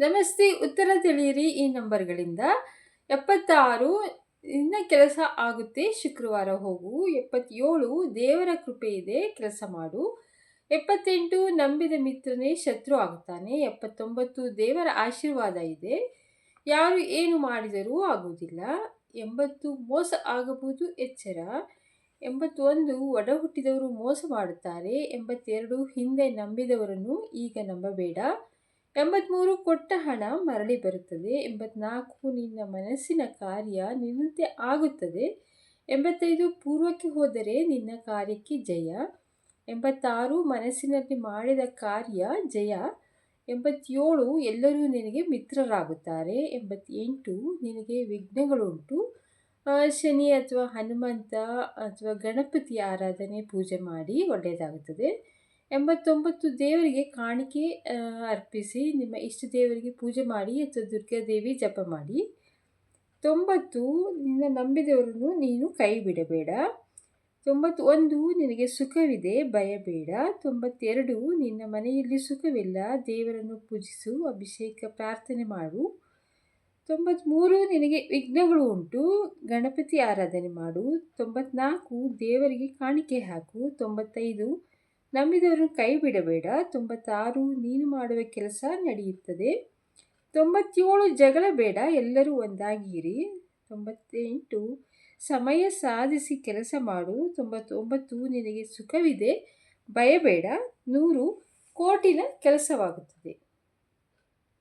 ನಮಸ್ತೆ, ಉತ್ತರ ತಿಳಿಯಿರಿ ಈ ನಂಬರ್ಗಳಿಂದ. ಎಪ್ಪತ್ತಾರು ಇನ್ನ ಕೆಲಸ ಆಗುತ್ತೆ. ಶುಕ್ರವಾರ ಹೋಗು. ಎಪ್ಪತ್ತೇಳು, ದೇವರ ಕೃಪೆ ಇದೆ. ಕೆಲಸ ಮಾಡು. ಎಪ್ಪತ್ತೆಂಟು, ನಂಬಿದ ಮಿತ್ರನೇ ಶತ್ರು ಆಗುತ್ತಾನೆ. ಎಪ್ಪತ್ತೊಂಬತ್ತು, ದೇವರ ಆಶೀರ್ವಾದ ಇದೆ. ಯಾರು ಏನು ಮಾಡಿದರೂ ಆಗುವುದಿಲ್ಲ. ಎಂಬತ್ತು, ಮೋಸ ಆಗಬಹುದು. ಎಚ್ಚರ. ಎಂಬತ್ತೊಂದು ಒಡ ಹುಟ್ಟಿದವರು ಮೋಸ ಮಾಡುತ್ತಾರೆ. ಎಂಬತ್ತೆರಡು, ಹಿಂದೆ ನಂಬಿದವರನ್ನು ಈಗ ನಂಬಬೇಡ. ಎಂಬತ್ತ್ಮೂರು ಕೊಟ್ಟ ಹಣ ಮರಳಿ ಬರುತ್ತದೆ. ಎಂಬತ್ನಾಲ್ಕು ನಿನ್ನ ಮನಸ್ಸಿನ ಕಾರ್ಯ ನಿನ್ನಂತೆ ಆಗುತ್ತದೆ. ಎಂಬತ್ತೈದು ಪೂರ್ವಕ್ಕೆ ಹೋದರೆ ನಿನ್ನ ಕಾರ್ಯಕ್ಕೆ ಜಯ. ಎಂಬತ್ತಾರು ಮನಸ್ಸಿನಲ್ಲಿ ಮಾಡಿದ ಕಾರ್ಯ ಜಯ. ಎಂಬತ್ತೇಳು ಎಲ್ಲರೂ ನಿನಗೆ ಮಿತ್ರರಾಗುತ್ತಾರೆ. ಎಂಬತ್ತೆಂಟು ನಿನಗೆ ವಿಘ್ನಗಳುಂಟು. ಶನಿ ಅಥವಾ ಹನುಮಂತ ಅಥವಾ ಗಣಪತಿ ಆರಾಧನೆ ಪೂಜೆ ಮಾಡಿ ಒಳ್ಳೆಯದಾಗುತ್ತದೆ. ಎಂಬತ್ತೊಂಬತ್ತು ದೇವರಿಗೆ ಕಾಣಿಕೆ ಅರ್ಪಿಸಿ, ನಿಮ್ಮ ಇಷ್ಟ ದೇವರಿಗೆ ಪೂಜೆ ಮಾಡಿ, ಅಥವಾ ದುರ್ಗಾದೇವಿ ಜಪ ಮಾಡಿ. ತೊಂಬತ್ತು, ನಿನ್ನ ನಂಬಿದವರನ್ನು ನೀನು ಕೈ ಬಿಡಬೇಡ ತೊಂಬತ್ತು ಒಂದು, ನಿನಗೆ ಸುಖವಿದೆ, ಭಯಬೇಡ. ತೊಂಬತ್ತೆರಡು, ನಿನ್ನ ಮನೆಯಲ್ಲಿ ಸುಖವಿಲ್ಲ, ದೇವರನ್ನು ಪೂಜಿಸು, ಅಭಿಷೇಕ, ಪ್ರಾರ್ಥನೆ ಮಾಡು. ತೊಂಬತ್ತ್ಮೂರು ನಿನಗೆ ವಿಘ್ನಗಳು ಉಂಟು, ಗಣಪತಿ ಆರಾಧನೆ ಮಾಡು. ತೊಂಬತ್ನಾಲ್ಕು, ದೇವರಿಗೆ ಕಾಣಿಕೆ ಹಾಕು. ತೊಂಬತ್ತೈದು ನಂಬಿದವರು ಕೈ ಬಿಡಬೇಡ ತೊಂಬತ್ತಾರು ನೀನು ಮಾಡುವ ಕೆಲಸ ನಡೆಯುತ್ತದೆ. ತೊಂಬತ್ತೇಳು ಜಗಳ ಬೇಡ. ಎಲ್ಲರೂ ಒಂದಾಗಿರಿ. ತೊಂಬತ್ತೆಂಟು, ಸಮಯ ಸಾಧಿಸಿ ಕೆಲಸ ಮಾಡು. ತೊಂಬತ್ತೊಂಬತ್ತು, ನಿನಗೆ ಸುಖವಿದೆ. ಭಯಬೇಡ. ನೂರು, ಕೋಟಿನ ಕೆಲಸವಾಗುತ್ತದೆ.